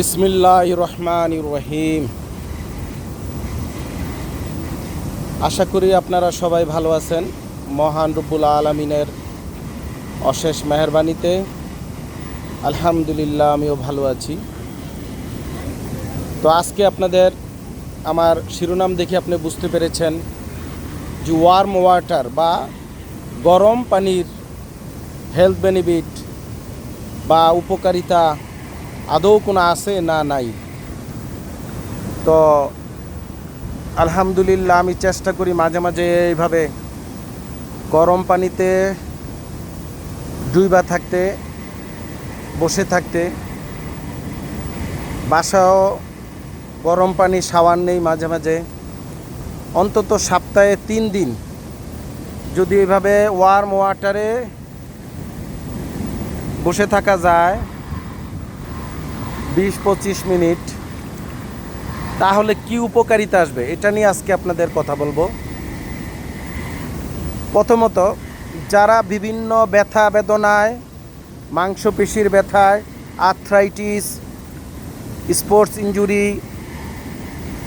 বিসমিল্লাহ রহমান রহিম। আশা করি আপনারা সবাই ভালো আছেন। মহান রব্বুল আলমিনের অশেষ মেহরবানিতে আলহামদুলিল্লাহ আমিও ভালো আছি। তো আজকে আপনাদের আমার শিরোনাম দেখে আপনি বুঝতে পেরেছেন যে ওয়ার্ম ওয়াটার বা গরম পানির হেলথ বেনিফিট বা উপকারিতা আদৌ কোনো আছে না নাই? তো আলহামদুলিল্লাহ আমি চেষ্টা করি মাঝে মাঝে এইভাবে গরম পানিতে ডুইবা থাকতে, বসে থাকতে। বাসাও গরম পানি সাওয়ার নেই মাঝে মাঝে। অন্তত সপ্তাহে তিন দিন যদি এভাবে ওয়ার্ম ওয়াটারে বসে থাকা যায় বিশ পঁচিশ মিনিট। তাহলে কি উপকারিতা আসবে? এটা নিয়ে আজকে আপনাদের কথা বলব। প্রথমত, যারা বিভিন্ন ব্যথা বেদনায়, মাংসপেশির ব্যথায় আর্থ্রাইটিস স্পোর্টস ইঞ্জুরি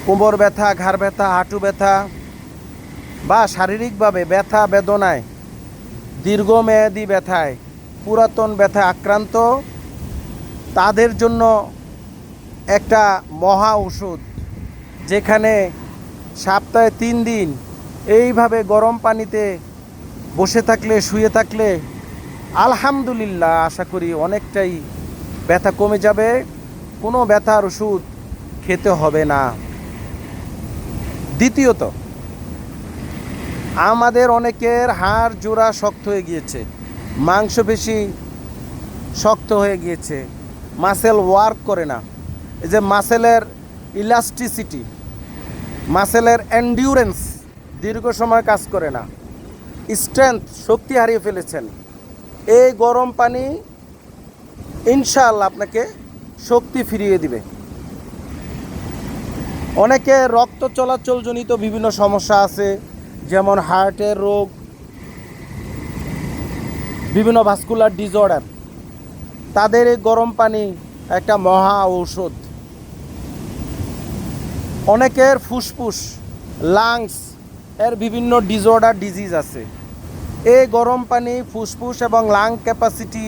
কোমর ব্যথা, ঘাড় ব্যথা, হাঁটু ব্যথা বা শারীরিকভাবে ব্যথা বেদনায়, দীর্ঘমেয়াদী ব্যথায়, পুরাতন ব্যথায় আক্রান্ত তাদের জন্য একটা মহা ওষুধ, যেখানে সপ্তাহে তিন দিন এইভাবে গরম পানিতে বসে থাকলে, শুয়ে থাকলে আলহামদুলিল্লাহ আশা করি অনেকটাই ব্যথা কমে যাবে। কোনো ব্যথার ওষুধ খেতে হবে না। দ্বিতীয়ত, আমাদের অনেকের হাড় জোড়া শক্ত হয়ে গিয়েছে, মাংসপেশি শক্ত হয়ে গিয়েছে। মাসেল ওয়ার্ক করে না। এই যে মাসেলের ইলাস্টিসিটি মাসেলের এন্ডিউরেন্স দীর্ঘ সময় কাজ করে না। স্ট্রেংথ শক্তি হারিয়ে ফেলেছেন। এই গরম পানি ইনশাআল্লাহ আপনাকে শক্তি ফিরিয়ে দিবে। অনেকে রক্ত চলাচলজনিত বিভিন্ন সমস্যা আছে, যেমন হার্টের রোগ, বিভিন্ন ভাস্কুলার ডিসঅর্ডার তাদের এই গরম পানি একটা মহা ঔষধ। অনেকের ফুসফুস, লাংস, এর বিভিন্ন ডিজর্ডার ডিজিজ আছে। এই গরম পানি, ফুসফুস এবং lung capacity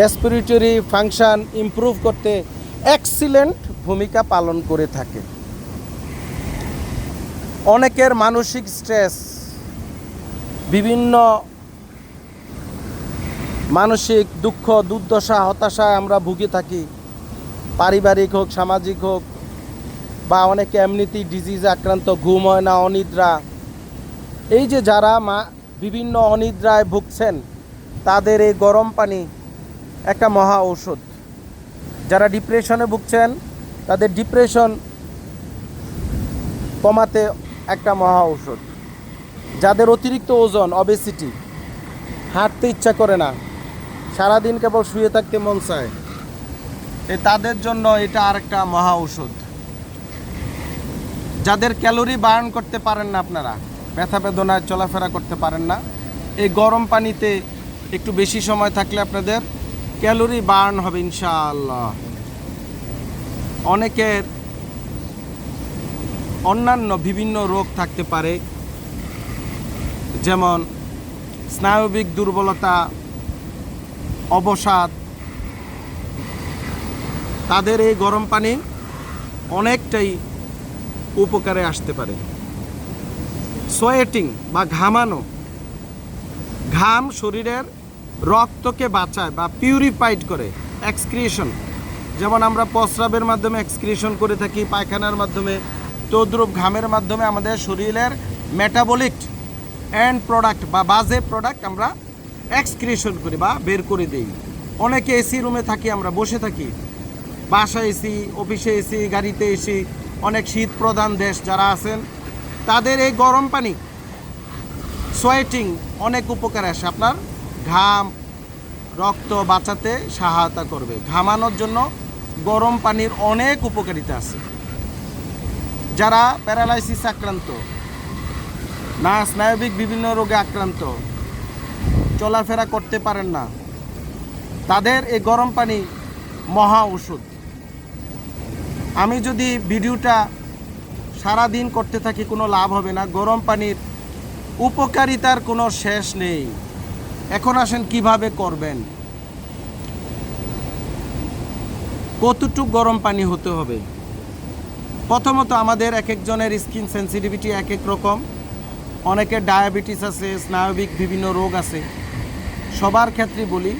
respiratory function improve করতে এক্সিলেন্ট ভূমিকা পালন করে থাকে। অনেকের মানসিক স্ট্রেস বিভিন্ন মানসিক দুঃখ, দুর্দশা, হতাশায় আমরা ভুগে থাকি। পারিবারিক হোক, সামাজিক হোক, বা অনেকে এমনিতেই ডিজিজে আক্রান্ত, ঘুম হয় না, অনিদ্রা। এই যে যারা মা, বিভিন্ন অনিদ্রায় ভুগছেন, তাদের এই গরম পানি একটা মহা ঔষধ। যারা ডিপ্রেশনে ভুগছেন, তাদের ডিপ্রেশন কমাতে একটা মহা ঔষধ। যাদের অতিরিক্ত ওজন অবেসিটি হাঁটতে ইচ্ছা করে না সারাদিন কেবল শুয়ে থাকতে মন চায়। তাদের জন্য এটা আরেকটা মহা ওষুধ যাদের ক্যালোরি বার্ন করতে পারেন না আপনারা, ব্যথা বেদনায় চলাফেরা করতে পারেন না, এই গরম পানিতে একটু বেশি সময় থাকলে আপনাদের ক্যালোরি বার্ন হবে ইনশাআল্লাহ। অনেকের অন্যান্য বিভিন্ন রোগ থাকতে পারে, যেমন স্নায়বিক দুর্বলতা অবসাদ। তাদের এই গরম পানি অনেকটাই উপকারে আসতে পারে। সোয়েটিং বা ঘামানো, ঘাম শরীরের রক্তকে বাঁচায় বা পিউরিফাইড করে এক্সক্রিয়েশন যেমন আমরা প্রস্রাবের মাধ্যমে এক্সক্রিয়েশন করে থাকি, পায়খানার মাধ্যমে, তদ্রুপ ঘামের মাধ্যমে আমাদের শরীরের মেটাবলিক অ্যান্ড প্রোডাক্ট বা বাজে প্রোডাক্ট আমরা এক্সক্রিয়েশন করি বা বের করে দিই। অনেকে এসি রুমে থাকি, আমরা বসে থাকি। বাসায় এসি অফিসে এসি গাড়িতে এসি অনেক শীত প্রধান দেশ যারা আছেন, তাদের এই গরম পানি সোয়েটিং অনেক উপকার আসে। আপনার ঘাম, রক্ত বাঁচাতে সহায়তা করবে। ঘামানোর জন্য গরম পানির অনেক উপকারিতা আছে। যারা প্যারালাইসিস আক্রান্ত না স্নায়বিক বিভিন্ন রোগে আক্রান্ত চলাফেরা করতে পারেন না। তাদের এই গরম পানি মহা ওষুধ। আমি যদি ভিডিওটা সারা দিন করতে থাকি, কোনো লাভ হবে না। গরম পানির উপকারিতার কোনো শেষ নেই। এখন আসেন কীভাবে করবেন? কতটুক গরম পানি হতে হবে? প্রথমত আমাদের এক একজনের স্কিন সেন্সিটিভিটি এক এক রকম। অনেকের ডায়াবেটিস আছে, স্নায়বিক বিভিন্ন রোগ আছে। সবার ক্ষেত্রে বলি,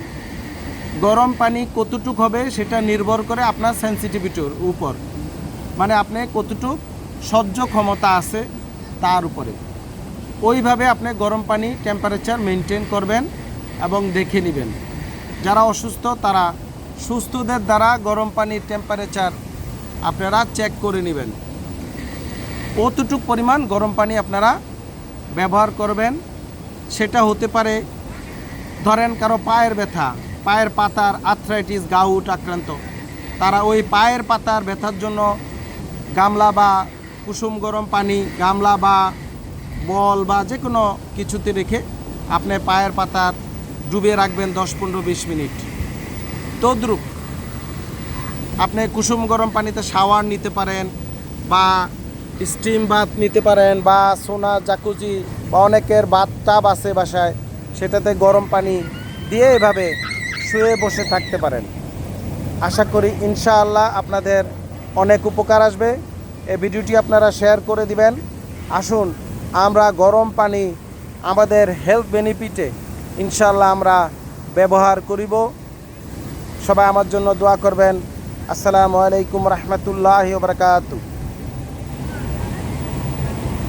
গরম পানি কতটুক হবে সেটা নির্ভর করে আপনার সেন্সিটিভিটির উপর। মানে আপনি কতটুক সহ্য ক্ষমতা আছে তার উপরে। ওইভাবে আপনি গরম পানি টেম্পারেচার মেনটেন করবেন এবং দেখে নেবেন। যারা অসুস্থ তারা সুস্থদের দ্বারা গরম পানির টেম্পারেচার আপনারা চেক করে নেবেন। কতটুক পরিমাণ গরম পানি আপনারা ব্যবহার করবেন সেটা হতে পারে ধরেন কারও পায়ের ব্যথা, পায়ের পাতার আর্থ্রাইটিস গাউট আক্রান্ত, তারা ওই পায়ের পাতার ব্যথার জন্য গামলা বা কুসুম গরম পানি, গামলা বা বল বা যে কোনো কিছুতে রেখে আপনি পায়ের পাতার ডুবিয়ে রাখবেন দশ, পনেরো, বিশ মিনিট। তদ্রুপ আপনি কুসুম গরম পানিতে শাওয়ার নিতে পারেন বা স্টিম বাথ নিতে পারেন বা সোনা জাকুজি বা অনেকের বাথ টাব আছে বাসায়। সেটাতে গরম পানি দিয়ে এভাবে শুয়ে বসে থাকতে পারেন। আশা করি ইনশাআল্লাহ আপনাদের অনেক উপকার আসবে। এই ভিডিওটি আপনারা শেয়ার করে দিবেন। আসুন, আমরা গরম পানি আমাদের হেলথ বেনিফিটে ইনশাআল্লাহ আমরা ব্যবহার করিব। সবাই আমার জন্য দোয়া করবেন। আসসালামু আলাইকুম রহমতুল্লাহ বারকাতু